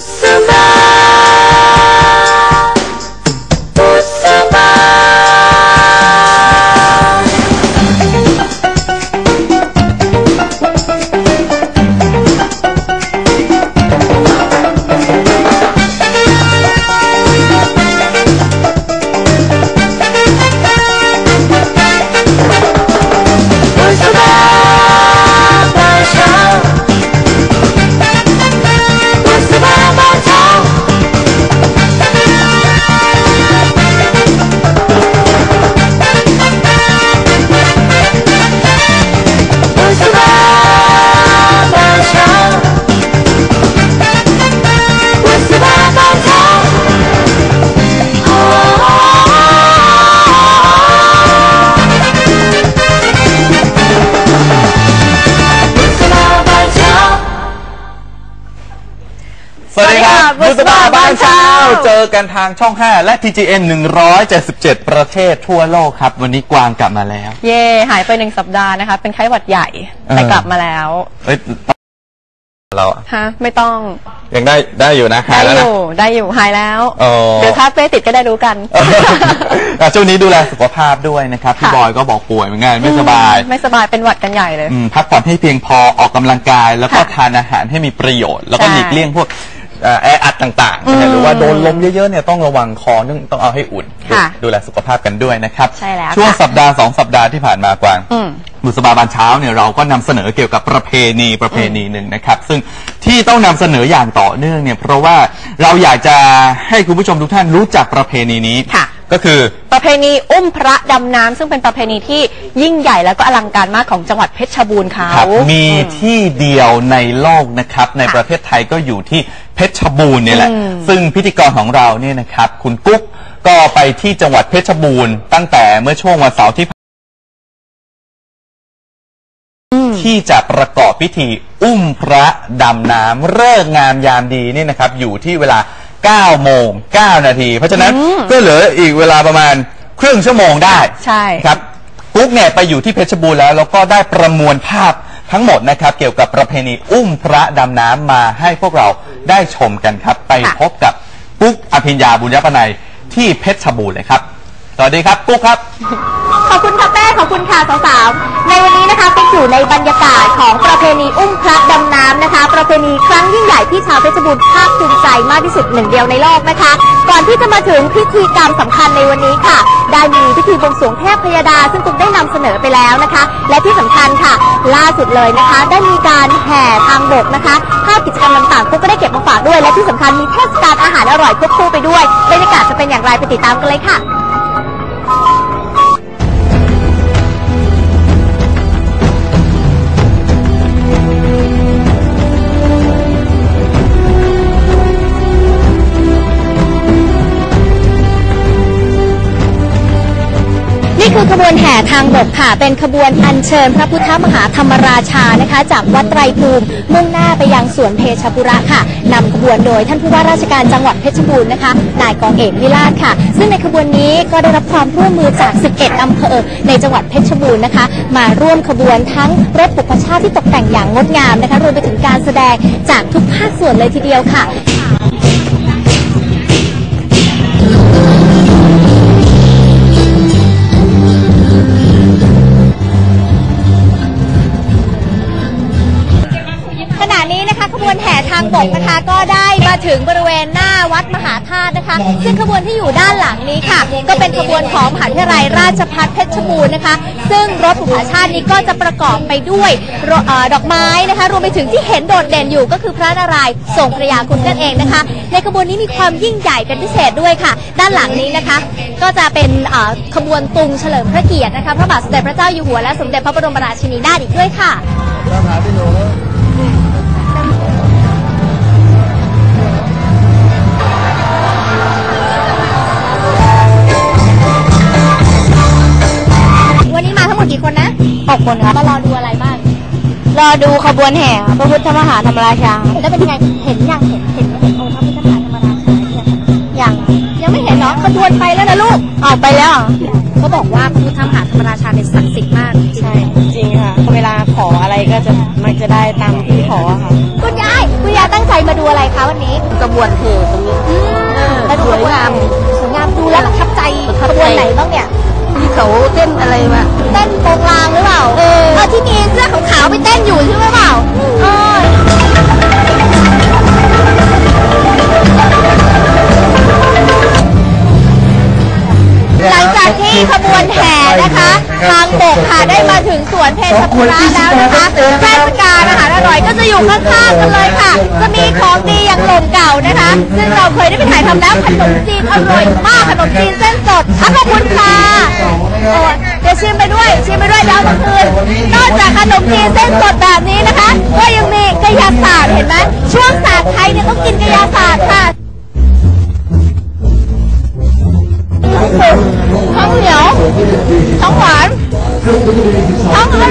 so บสวัสดีครับบุษบาบ้านเช้าบุษบาบ้านเช้า เจอกันทางช่อง 5 และ TGN 177 ประเทศทั่วโลกครับ วันนี้กวางกลับมาแล้ว เย่หายไปหนึ่งสัปดาห์นะคะ เป็นไข้หวัดใหญ่ แต่เออกลับมาแล้ว เอ้ยเราอะฮะ ไม่ต้อง ยังได้ได้อยู่นะหาได้ยแล้วอนะ ยู่ได้อยู่หายแล้ว อ๋อ เดี๋ยวถ้าเป้ติดก็ได้รู้กัน อะช่วงนี้ดูแลสุขภาพด้วยนะครับ พี่ค่ะ บอยก็บอกป่วยเหมือนกันไม่สบาย ไม่สบายเป็นหวัดกันใหญ่เลย อืมพักผ่อนให้เพียงพอออกกำลังกาย แล้วก็ค่ะทานอาหารให้มีประโยชน์ แล้วก็ใช่หลีกเลี่ยงพวก เอ่อแออัดต่างๆนะฮะอืมหรือว่าโดนลมเยอะๆเนี่ยต้องระวังคอต้องต้องเอาให้อุ่น ค่ะดูแลสุขภาพกันด้วยนะครับ ใช่แล้วช่วงค่ะ สัปดาห์สองสัปดาห์ที่ผ่านมากวาง อืม บุษบาบานเช้าเนี่ยเราก็นำเสนอเกี่ยวกับประเพณีประเพณีหนึ่งนะครับ ซึ่งที่ต้องนำเสนออย่างต่อเนื่องเนี่ยเพราะว่าเราอยากจะให้คุณผู้ชมทุกท่านรู้จักประเพณีนี้ ค่ะ ก็คือ ประเพณีอุ้มพระดำน้ำซึ่งเป็นประเพณีที่ยิ่งใหญ่แล้วก็อลังการมากของจังหวัดเพชรบูรณ์เขาครับมีอืมที่เดียวในโลกนะครับ ในประเทศไทยก็อยู่ที่เพชรบูรณ์เนี่ยแหละ อืมซึ่งพิธีกรของเราเนี่ยนะครับ คุณกุ๊กก็ไปที่จังหวัดเพชรบูรณ์ตั้งแต่เมื่อช่วงวันเสาร์ที่ผ่านที่จะประกอบพิธีอุ้มพระดำน้ำเลิกษ์งามยามดีนี่นะครับ อยู่ที่เวลา 9โมง9นาที เพราะฉะนั้นอืมก็เหลืออีกเวลาประมาณครึ่งชั่วโมงได้ใช่ครับกุ๊กเนี่ยไปอยู่ที่เพชรบูรณ์แล้วแล้วก็ได้ประมวลภาพทั้งหมดนะครับ เกี่ยวกับประเพณีอุ้มพระดำน้ำมาให้พวกเราได้ชมกันครับ ไปค่ะพบกับกุ๊กอภิญญาบุญยปนัยที่เพชรบูรณ์เลยครับสวัสดีครับกุ๊กครับ ขอบคุณค่ะแป้ขอบคุณค่ะสาวๆ ในวันนี้นะคะเป็นอยู่ในบรรยากาศของประเพณีอุ้มพระดำน้ำนะคะ ประเพณีครั้งยิ่งใหญ่ที่ชาวเพชรบูรณ์ภาคภูมิใจมากที่สุดหนึ่งเดียวในโลกนะคะ ก่อนที่จะมาถึงพิธีกรรมสำคัญในวันนี้ค่ะ ได้มีพิธีบวงสรวงเทพพยดา ซึ่งตุกได้นำเสนอไปแล้วนะคะ และที่สำคัญค่ะ ล่าสุดเลยนะคะ ได้มีการแห่ทางบกนะคะภาพกิจกรรมต่างๆกุ๊กก็ได้เก็บมาฝากด้วย และที่สำคัญมีเทศกาลอาหารอร่อยควบคู่ไปด้วยบรรยากาศจะเป็นอย่างไรไปติดตามกันเลยค่ะ คือขบวนแห่ทางบกค่ะ เป็นขบวนอัญเชิญพระพุทธมหาธรรมราชานะคะ จากวัดไตรภูมิมุ่งหน้าไปยังสวนเพชรบุระค่ะนำขบวนโดยท่านผู้ว่าราชการจังหวัดเพชรบูรณ์นะคะ นายกองเอกวิราชค่ะ ซึ่งในขบวนนี้ก็ได้รับความร่วมมือจาก 11 อำเภอในจังหวัดเพชรบูรณ์นะคะ มาร่วมขบวนทั้งรถบุพชาติที่ตกแต่งอย่างงดงามนะคะ รวมไปถึงการแสดงจากทุกภาคส่วนเลยทีเดียวค่ะ กนะคะก็ได้มาถึงบริเวณหน้าวัดมหาธาตุนะคะ ซึ่งขบวนที่อยู่ด้านหลังนี้ค่ะ ก็เป็นขบวนของมหาวิทยาลัยราชภัฏเพชรบูรณ์นะคะ ซึ่งรถบุพชาตินี้ก็จะประกอบไปด้วยออดอกไม้นะคะ รวมไปถึงที่เห็นโดดเด่นอยู่ก็คือพระนารายณ์ทรงพระยาคุณนั่นเองนะคะ ในขบวนนี้มีความยิ่งใหญ่เป็นพิเศษด้วยค่ะ ด้านหลังนี้นะคะ ก็จะเป็นขบวนตุงเฉลิมพระเกียรตินะคะพระบาทสมเด็จพระเจ้าอยู่หัวและสมเด็จพระบรมราชินีนาถอีกด้วยค่ะ คนนะหกคนครับ มารอดูอะไรบ้างรอดูขบวนแห่พระพุทธมหาธรรมราชาแล้วเป็นยังไงเห็นยังเห็นเห็นเห็นองค์พระพุทธมหาธรรมราชาหรือยังอย่างยังไม่เห็นเนาะขบวนไปแล้วนะลูกออกไปแล้วเหรอเขาบอกว่าพระพุทธมหาธรรมราชาเนี่ยศักดิ์สิทธิ์มากใช่จริงค่ะ เวลาขออะไรก็จะมักจะได้ตามที่ขอค่ะคุณยายคุณยายตั้งใจมาดูอะไรคะวันนี้กระบวนเทตรงนี้แล้วดูสวยงาม สวยงามดูแล้วประทับใจขบวนไหนบ้างเนี่ยที่ เขาเต้นอะไรมาเต้นโปงลางหรือเปล่า เออที่มีเสื้อขาวๆไปเต้นอยู่ใช่ไหมเปล่าเออหลังจากที่ขบวนแห่นะคะทางบกค่ะได้มาถึงสวนเพชรบุรีแล้วนะคะเทศกาลอาหารอร่อยก็จะอยู่ข้างๆกันเลยค่ะ จะมีของดีอย่างหลงเก่านะคะ ซึ่งเราเคยได้ไปถ่ายทำแล้วขนมจีนอร่อยมากขนมจีนเส้นสดอะขอบคุณค่ะ โอ้เดี๋ยวชิมไปด้วย ชิมไปด้วยแล้วเมื่อคืนนอกจากขนมจีนเส้นสดแบบนี้นะคะ ก็ยังมีกระยาศาสตร์เห็นไหมช่วงศาสตร์ไทยเนี่ยต้องกินกระยาศาสตร์ค่ะทั้งเหนียวทั้งหวานทั้งอร่อ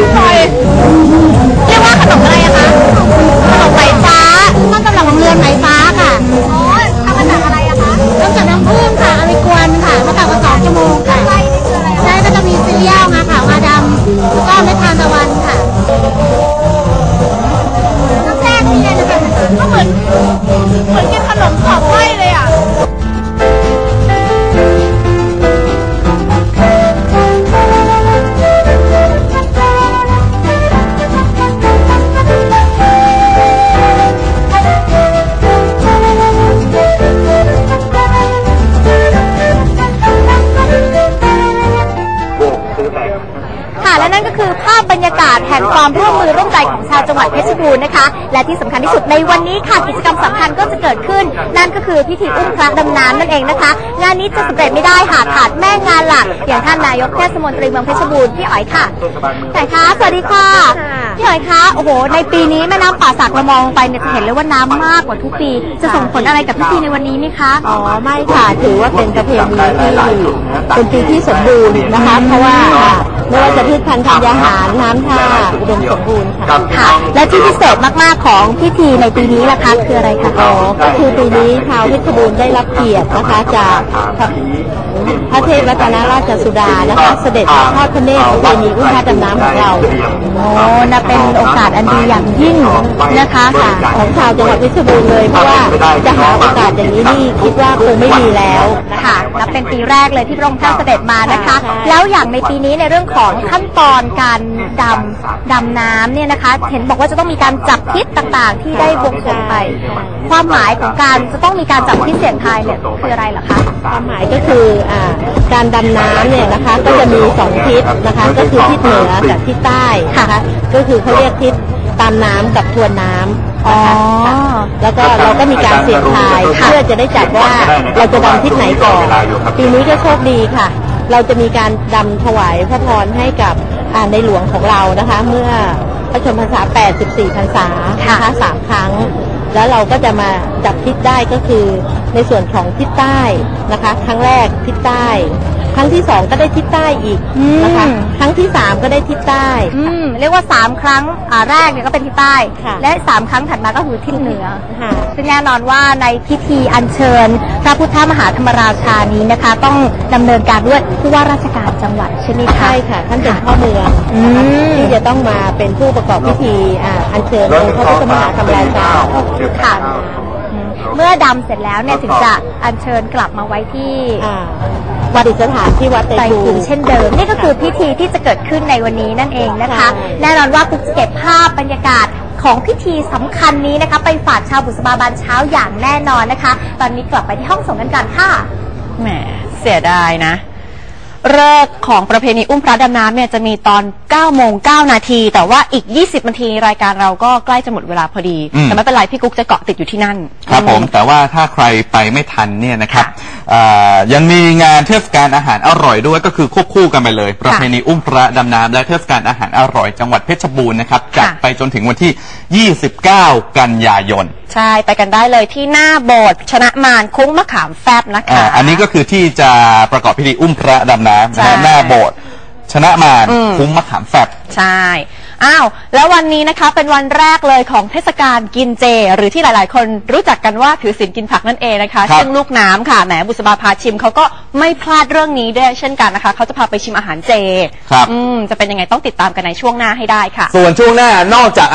ความร่วมมือร่วมใจของชาวจังหวัดเพชรบูรณ์นะคะ และที่สำคัญที่สุดในวันนี้ค่ะกิจกรรมสำคัญก็จะเกิดขึ้น นั่นก็คือพิธีอุ้มพระดำน้ำนั่นเองนะคะ งานนี้จะสำเร็จไม่ได้หากขาดแม่งานหลัก อย่างท่านนายกเทศมนตรีเมืองเพชรบูรณ์พี่อ๋อยค่ะแต่คะสวัสดีค่ะพี่อ๋อยคะโอ้โห ในปีนี้แม่น้ำป่าสักเรามองไปเนี่ยจะเห็นเลยว่าน้ำมากกว่าทุกปี จะส่งผลอะไรกับพิธีในวันนี้ไหมคะอ๋อไม่ค่ะถือว่าเป็นประเพณีที่เป็นปีที่สมบูรณ์นะคะ เพราะว่า ไม่ว่าจะพืชพันธุ์ธัญญาหารน้ำท่าอุดมสมบูรณ์ค่ะค่ะ และที่พิเศษมากๆของพิธีในปีนี้ล่ะคะคืออะไรคะอ๋อก็คือปีนี้ชาวเพชรบูรณ์ได้รับเกียรตินะคะจาก พระเทพรัตนราชสุดานะคะเสด็จมาทอดพระเนตรประเพณีอุ้มพระดำน้ำของเราโอ้นับเป็นโอกาสอันดีอย่างยิ่งนะคะค่ะของชาวจังหวัดเพชรบูรณ์เลยเพราะว่าจะหาโอกาสอย่างนี้นี่คิดว่าคงไม่มีแล้วค่ะนับเป็นปีแรกเลยที่พระองค์ท่านเสด็จมานะคะ แล้วอย่างในปีนี้ในเรื่องของขั้นตอนการดำดำน้ำเนี่ยนะคะ เห็นบอกว่าจะต้องมีการจับทิศต่างๆ ที่ได้บวงสรวงไป ความหมายของการจะต้องมีการจับทิศเสียงทายเนี่ยคืออะไรเหรอคะความหมายก็คือการดำน้ำเนี่ยนะคะก็จะมีสองทิศนะคะ ก็คือทิศเหนือกับทิศใต้นะคะก็คือเขาเรียกทิศตามน้ำกับทวนน้ำอ๋อค่ะแล้วก็เราก็มีการเสี่ยงทายเพื่อจะได้จัดว่าเราจะดำทิศไหนก่อนปีนี้ก็โชคดีค่ะ เราจะมีการดำถวายพระพรให้กับอ่าในหลวงของเรานะคะ เมื่อพระชนมพรรษา 84 พรรษานะคะสามครั้ง แล้วเราก็จะมาจับทิศได้ก็คือ ในส่วนของทิศใต้นะคะ ครั้งแรกทิศใต้ ครั้งที่สองก็ได้ทิศใต้อีกนะคะ อืม ครั้งที่สามก็ได้ทิศใต้ อืมเรียกว่า 3 ครั้งอ่าแรกเนี่ยก็เป็นทิศใต้ ค่ะ และ 3 ครั้งถัดมาก็คือทิศเหนือ ค่ะ ซึ่งแน่นอนว่าในพิธีอัญเชิญ พระพุทธมหาธรรมราชานี้นะคะ ต้องดำเนินการด้วยผู้ว่าราชการจังหวัดใช่ไหมคะ ใช่ค่ะ ท่านเป็นพ่อเมืองอืมที่จะต้องมาเป็นผู้ประกอบพิธีอ่าอัญเชิญองค์พระพุทธมหาธรรมราชา ค่ะอืม เมื่อดำเสร็จแล้วเนี่ยถึงจะอัญเชิญกลับมาไว้ที่อ่าวัดดิษฐานที่วัดไตรไตรภูภูมิมิเช่นเดิม นี่ก็คือพิธีที่จะเกิดขึ้นในวันนี้นั่นเองนะคะใช่แน่นอนว่าคุณจะเก็บภาพบรรยากาศของพิธีสำคัญนี้นะคะ ไปฝากชาวบุษบาบานเช้าอย่างแน่นอนนะคะ ตอนนี้กลับไปที่ห้องส่งกันกันค่ะแหมเสียดายนะ เลิกษ์ของประเพณีอุ้มพระดำน้ำเนี่ยจะมีตอน 9 โมง 9 นาที แต่ว่าอีก 20 นาทีรายการเราก็ใกล้จะหมดเวลาพอดี อืม แต่ไม่เป็นไรพี่กุ๊กจะเกาะติดอยู่ที่นั่น ครับผมอืแต่ว่าถ้าใครไปไม่ทันเนี่ยนะครับอ่ายังมีงานเทศกาลอาหารอร่อยด้วยก็คือควบคู่กันไปเลย ประเพณีอุ้มพระดำน้ำและเทศกาลอาหารอร่อยจังหวัดเพชรบูรณ์นะครับจัดไปจนถึงวันที่ 29 กันยายนใช่ไปกันได้เลยที่หน้าโบสถ์ชนะมารคุ้งมะขามแฟบนะคะ อ่าอันนี้ก็คือที่จะประกอบพิธีอุ้มพระดำน้ำนะใช่ฮะหน้าโบสถ์ชนะมารอืมคุ้มมะขามแฟบ ใช่ อ้าว แล้ววันนี้นะคะเป็นวันแรกเลยของเทศกาลกินเจ หรือที่หลาย ๆ คนรู้จักกันว่าถือศีลกินผักนั่นเองนะคะ ครับ ซึ่งลูกน้ำค่ะแหมบุษบาพาชิมเขาก็ไม่พลาดเรื่องนี้ด้วยเช่นกันนะคะ เขาจะพาไปชิมอาหารเจ ครับ อืม จะเป็นยังไงต้องติดตามกันในช่วงหน้าให้ได้ค่ะ ส่วนช่วงหน้านอกจาก